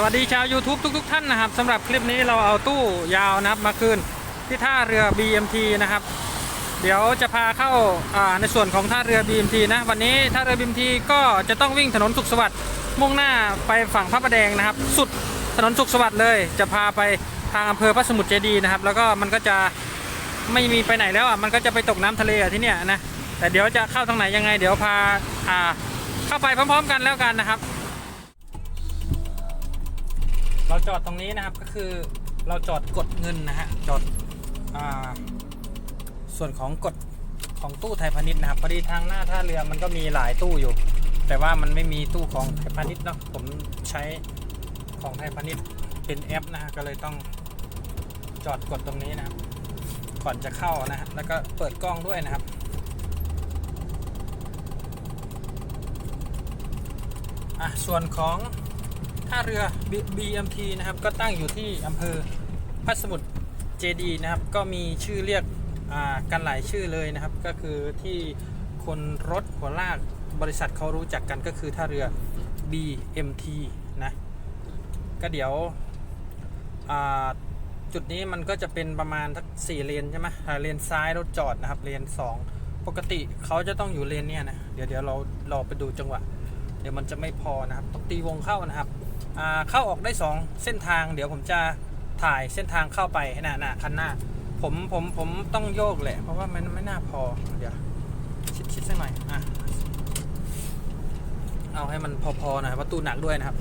สวัสดีชาว YouTube ทุก ๆ ท่านนะครับสำหรับคลิปนี้เราเอาตู้ยาวนะครับมาคืนที่ท่าเรือ BMT นะครับ เดี๋ยวจะพาเข้าในส่วนของท่าเรือ BMT นะวันนี้ท่าเรือ BMT ก็จะต้องวิ่งถนนสุขสวัสดิ์มุ่งหน้าไปฝั่งพระประแดงนะครับ สุดถนนสุขสวัสดิ์เลย จะพาไปทางอำเภอพระสมุทรเจดีนะครับ แล้วก็มันก็จะไม่มีไปไหนแล้วอะมันก็จะไปตกน้ำทะเลที่เนี่ยนะแต่เดี๋ยวจะเข้าทางไหนยังไง เดี๋ยวพาเข้าไปพร้อม ๆ กันแล้วกันนะครับ เราจอดตรงนี้นะครับก็คือเราจอดกดเงินนะฮะจอดอส่วนของกดของตู้ไทยพาณิชย์นะครับพอดีทางหน้าท่าเรือมันก็มีหลายตู้อยู่ แต่ว่ามันไม่มีตู้ของไทยพาณิชย์เนาะผมใช้ของไทยพาณิชย์เป็นแอปนะฮะก็เลยต้องจอดกดตรงนี้นะครับก่อนจะเข้านะฮะแล้วก็เปิดกล้องด้วยนะครับอะส่วนของ ท่าเรือ BMT นะครับ ก็ตั้งอยู่ที่อำเภอพัสมุทรเจดีนะครับ ก็มีชื่อเรียกกันหลายชื่อเลยนะครับ ก็คือที่คนรถหัวลากบริษัทเขารู้จักกันก็คือท่าเรือ BMT นะ ก็เดี๋ยวจุดนี้มันก็จะเป็นประมาณทักสี่เลนใช่ไหมเลนซ้ายรถจอดนะครับ เลนสองปกติเขาจะต้องอยู่เลนเนี่ยนะ เดี๋ยวเดี๋ยวเราเราไปดูจังหวะ เดี๋ยวมันจะไม่พอนะครับ ต้องตีวงเข้านะครับ เข้าออกได้ 2 เส้นทาง เดี๋ยวผมจะถ่ายเส้นทางเข้าไปน้าหน้าคันหน้า ผมผมผมต้องโยกแหละ เพราะว่ามันไม่น่าพอ เดี๋ยว ชิดชิดสักหน่อยอะเอาให้มันพอๆหน่อยประตูหนักด้วยนะครับ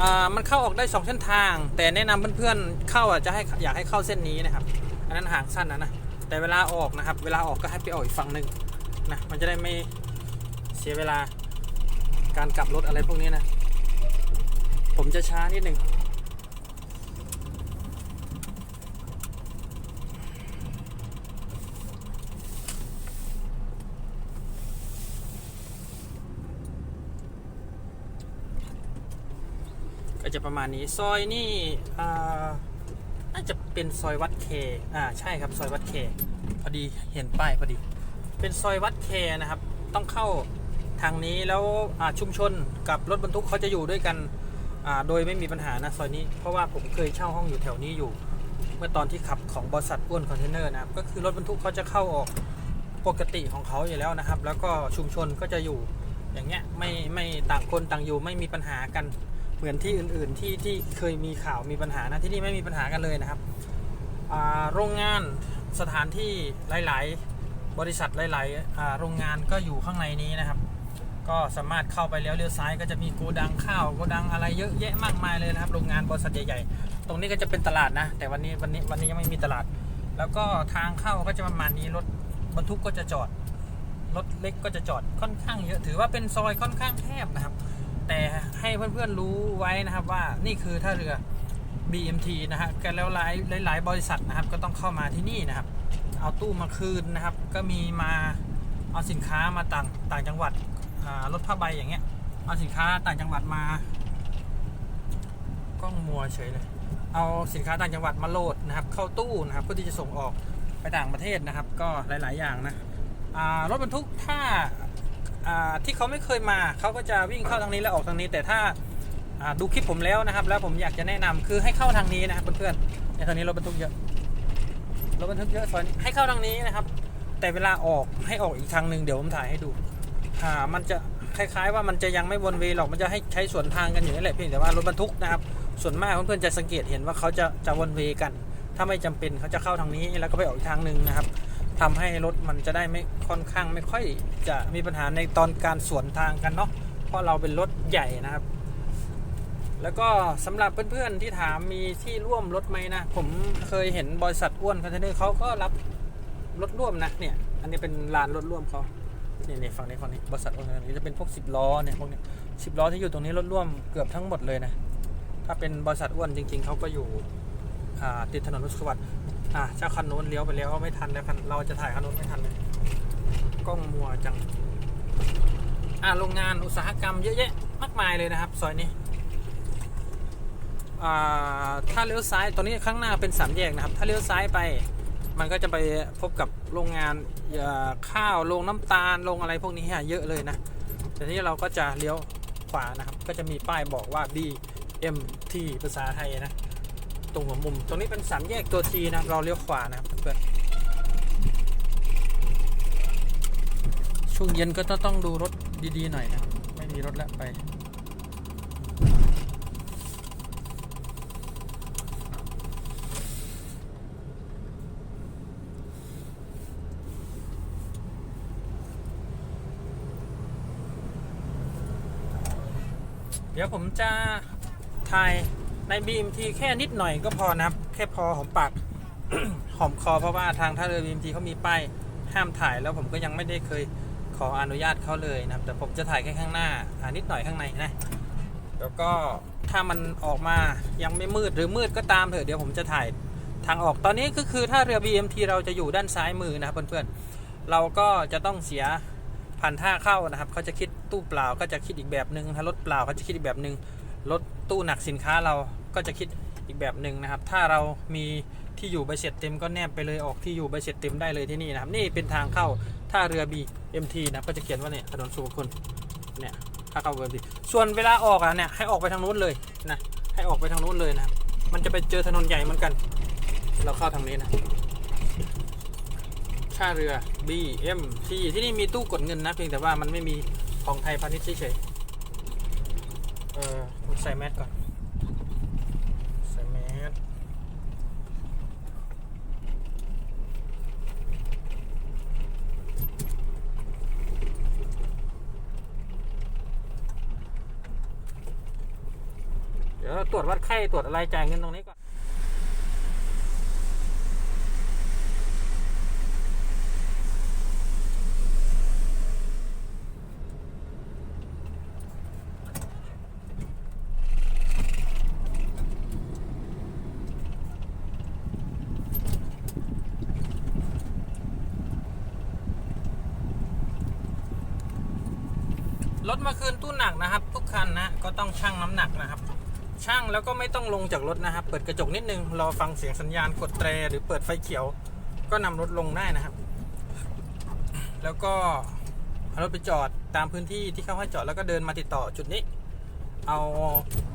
อ่ามันเข้าออกได้ 2 เส้นทาง แต่แนะนำเพื่อนๆเข้าอะจะให้อยากให้เข้าเส้นนี้นะครับ อันนั้นห่างสั้นนะนะแต่เวลาออกนะครับ เวลาออกก็ให้ไปออกอีกฝั่งหนึ่งนะมันจะได้ไม่เสียเวลาการกลับรถอะไรพวกนี้นะ ผมจะช้านิดหนึ่งก็จะประมาณนี้ซอยนี่น่าจะเป็นซอยวัดเคอ่าใช่ครับซอยวัดเคพอดีเห็นป้ายพอดี เป็นซอยวัดเคนะครับ ต้องเข้าทางนี้แล้วชุมชนกับรถบรรทุกเขาจะอยู่ด้วยกัน อ่าโดยไม่มีปัญหานะซอยนี้ เพราะว่าผมเคยเช่าห้องอยู่แถวนี้อยู่ เมื่อตอนที่ขับของบริษัทอ้วนคอนเทนเนอร์นะครับก็คือรถบรรทุกเขาจะเข้าออกปกติของเขาอยู่แล้วนะครับ แล้วก็ชุมชนก็จะอยู่อย่างเงี้ยไม่ไม่ต่างคนต่างอยู่ไม่มีปัญหากันเหมือนที่อื่นๆที่ที่เคยมีข่าวมีปัญหานะที่นี่ไม่มีปัญหากันเลยนะครับอ่าโรงงานสถานที่หลาย ๆ บริษัทหลาย ๆ โรงงานก็อยู่ข้างในนี้นะครับ ก็สามารถเข้าไปแล้วเลี้ยวซ้ายก็จะมีโกดังข้าวโกดังอะไรเยอะแยะมากมายเลยนะครับโรงงานบริษัทใหญ่ๆ ตรงนี้ก็จะเป็นตลาดนะ แต่วันนี้วันนี้วันนี้ยังไม่มีตลาด แล้วก็ทางเข้าก็จะประมาณนี้รถบรรทุกก็จะจอดรถเล็กก็จะจอดค่อนข้างเยอะถือว่าเป็นซอยค่อนข้างแคบนะครับ แต่ให้เพื่อนๆรู้ไว้นะครับว่านี่คือท่าเรือ BMT นะฮะกันแล้วหลายหลายบริษัทนะครับ ก็ต้องเข้ามาที่นี่นะครับ เอาตู้มาคืนนะครับ ก็มีมาเอาสินค้ามาต่างต่างจังหวัด รถผ้าใบอย่างเงี้ยเอาสินค้าต่างจังหวัดมากล้องมัวเฉยเลย เอาสินค้าต่างจังหวัดมาโหลดนะครับ เข้าตู้นะครับเพื่อที่จะส่งออกไปต่างประเทศนะครับ ก็หลาย ๆ อย่างนะรถบรรทุกถ้าที่เขาไม่เคยมาเขาก็จะวิ่งเข้าทางนี้แล้วออกทางนี้ แต่ถ้าดูคลิปผมแล้วนะครับ แล้วผมอยากจะแนะนำคือให้เข้าทางนี้นะครับเพื่อนๆในทางนี้รถบรรทุกเยอะรถบรรทุกเยอะซอนี้ให้เข้าทางนี้นะครับ แต่เวลาออกให้ออกอีกทางหนึ่งเดี๋ยวผมถ่ายให้ดู อ่ามันจะคล้ายๆว่ามันจะยังไม่วนเวย์หรอกมันจะให้ใช้สวนทางกันอยู่นี่แหละเพียงแต่ว่ารถบรรทุกนะครับส่วนมากเพื่อนๆจะสังเกตเห็นว่าเขาจะจะวนเวย์กัน ถ้าไม่จำเป็นเขาจะเข้าทางนี้แล้วก็ไปออกอีกทางหนึ่งนะครับทำให้รถมันจะได้ไม่ค่อนข้างไม่ค่อยจะมีปัญหาในตอนการสวนทางกันเนาะเพราะเราเป็นรถใหญ่นะครับ แล้วก็สำหรับเพื่อนๆที่ถามมีที่ร่วมรถไหมนะผมเคยเห็นบริษัทอ้วนคอนเทนเนอร์เขาก็รับรถร่วมนะเนี่ย อันนี้เป็นลานรถร่วมเขา เนี่ยในฝั่งนี้ฝั่งนี้บริษัทอ้วนอนเทนเนอร์จะเป็นพวกสิบล้อเนี่ยพวกนี้สิบล้อที่อยู่ตรงนี้รถร่วมเกือบทั้งหมดเลยนะถ้าเป็นบริษัทอ้วนจริง ๆเขาก็อยู่อ่าติดถนนรุสวัสดิ์อ่าเจ้าคันนู้นเลี้ยวไปแล้วไม่ทันแล้วคันเราจะถ่ายคันนู้นไม่ทันเลยกล้องมัวจังอ่าโรงงานอุตสาหกรรมเยอะแยะมากมายเลยนะครับซอยนี้อ่าถ้าเลี้ยวซ้ายตรงนี้ข้างหน้าเป็นสามแยกนะครับ ถ้าเลี้ยวซ้ายไป มันก็จะไป พบกับโรงงานข้าวโรงน้ำตาลโรงอะไรพวกนี้เยอะเลยนะแต่นี้เราก็จะเลี้ยวขวานะครับ ก็จะมีป้ายบอกว่า B M T ภาษาไทยนะ ตรงหัวมุม ตรงนี้เป็นสามแยกตัวทีนะ เราเลี้ยวขวานะครับเพื่อนช่วงเย็นก็ต้องต้องดูรถดีๆหน่อยนะ ไม่มีรถแล้วไป เดี๋ยวผมจะถ่ายใน BMT แค่นิดหน่อยก็พอนะครับ แค่พอหอมปากหอมคอเพราะว่าทางท่าเรือ BMT เขามีป้ายห้ามถ่ายแล้วผมก็ยังไม่ได้เคยขออนุญาตเขาเลยนะครับ แต่ผมจะถ่ายแค่ข้างหน้าอ่านิดหน่อยข้างในนะ แล้วก็ถ้ามันออกมายังไม่มืดหรือมืดก็ตามเถอะเดี๋ยวผมจะถ่ายทางออกตอนนี้ก็คือถ้าเรือ BMT เราจะอยู่ด้านซ้ายมือนะครับเพื่อนๆเราก็จะต้องเสีย พันท่าเข้านะครับเขาจะคิดตู้เปล่าก็จะคิดอีกแบบหนึ่งถ้ารถเปล่าเขาจะคิดอีกแบบหนึ่งรถตู้หนักสินค้าเราก็จะคิดอีกแบบหนึ่งนะครับ ถ้าเรามีที่อยู่ใบเสร็จเต็มก็แนบไปเลยออกที่อยู่ใบเสร็จเต็มได้เลยที่นี่นะครับ นี่เป็นทางเข้าท่าเรือ BMT นะก็จะเขียนว่าเนี่ยถนนสุขคุณเนี่ยถ้าเข้าเวทีส่วนเวลาออกอะเนี่ยให้ออกไปทางนู้นเลยนะให้ออกไปทางนู้นเลยนะมันจะไปเจอถนนใหญ่เหมือนกัน เราเข้าทางนี้นะ ท่าเรือ BMT ที่นี่มีตู้กดเงินนะ เพียงแต่ว่ามันไม่มีของไทยพาณิชย์เฉยๆเออใส่แมสก่อน ใส่แมสเดี๋ยวตรวจวัดไข้ตรวจอะไรจ่ายเงินตรงนี้ก่อน รถมาคืนตู้หนักนะครับ ทุกคันนะก็ต้องชั่งน้ำหนักนะครับชั่งแล้วก็ไม่ต้องลงจากรถนะครับ เปิดกระจกนิดนึงรอฟังเสียงสัญญาณกดแตรหรือเปิดไฟเขียว ก็นำรถลงได้นะครับ แล้วก็เอารถไปจอดตามพื้นที่ที่เขาให้จอดแล้วก็เดินมาติดต่อจุดนี้ เอา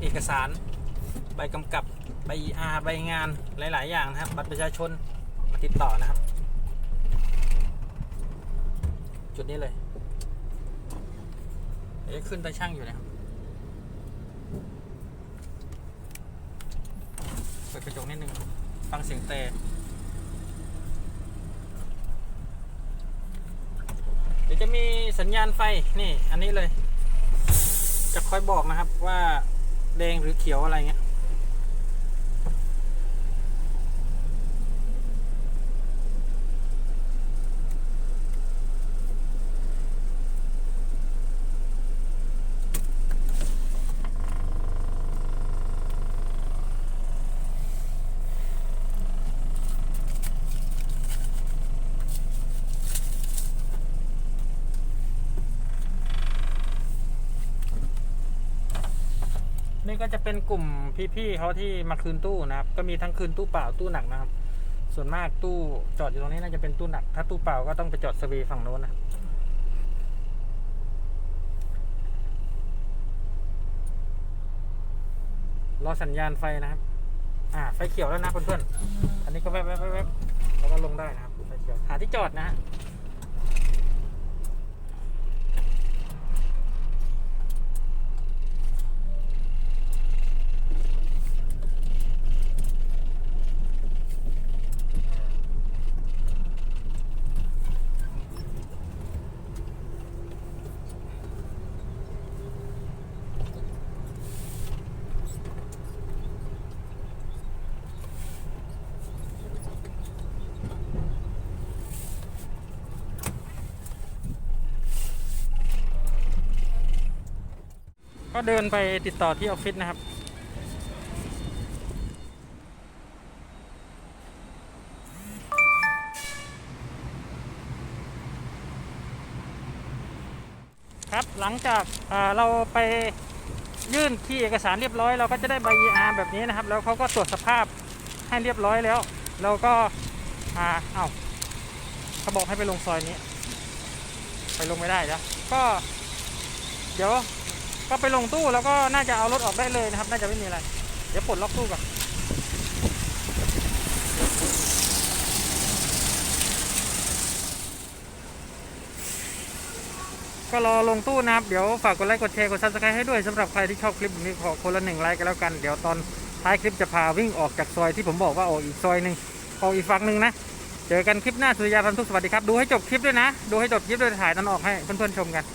เอกสารใบกำกับใบ ER ใบงานหลาย ๆ อย่างนะครับ บัตรประชาชนมาติดต่อนะครับ จุดนี้เลย ดี๋ยวขึ้นไปช่างอยู่นะครับเปิดกระจกนิดนึง ฟังเสียงเตะเดี๋ยวจะมีสัญญาณไฟนี่ อันนี้เลย จะคอยบอกนะครับว่าแดงหรือเขียวอะไรเงี้ย ก็จะเป็นกลุ่มพี่ๆเขาที่มาคืนตู้นะครับ ก็มีทั้งคืนตู้เปล่าตู้หนักนะครับ ส่วนมากตู้จอดอยู่ตรงนี้น่าจะเป็นตู้หนัก ถ้าตู้เปล่าก็ต้องไปจอดสวีฝั่งโน้นนะครับรอสัญญาณไฟนะครับ อ่า ไฟเขียวแล้วนะเพื่อนๆ อันนี้ก็แวบๆๆแล้วก็ลงได้นะครับ ไฟเขียว หาที่จอดนะฮะ ก็เดินไปติดต่อที่ออฟฟิศนะครับ ครับหลังจากอ่าเราไปยื่นที่เอกสารเรียบร้อย เราก็จะได้ใบ ER แบบนี้นะครับ แล้วเขาก็ตรวจสภาพให้เรียบร้อยแล้ว เราก็อ่าเอ้าเขาบอกให้ไปลงซอยนี้ ไปลงไม่ได้แล้วก็ เดี๋ยว ก็ไปลงตู้แล้วก็น่าจะเอารถออกได้เลยนะครับ น่าจะไม่มีอะไร เดี๋ยวปลดล็อกตู้ก่อนก็รอลงตู้นะครับ เดี๋ยวฝากกดไลค์กดแชร์กดซับสไครต์ให้ด้วยสำหรับใครที่ชอบคลิปนี้ขอคนละหนึ่งไลค์กันแล้วกัน เดี๋ยวตอนท้ายคลิปจะพาวิ่งออกจากซอยที่ผมบอกว่าออกอีกซอยหนึ่งออกอีกฝั่งหนึ่งนะ เจอกันคลิปหน้าสุริยาพันธุกสวัสดีครับ ดูให้จบคลิปด้วยนะ ดูให้จบคลิปด้วยถ่ายตอนออกให้เพื่อนๆชมกัน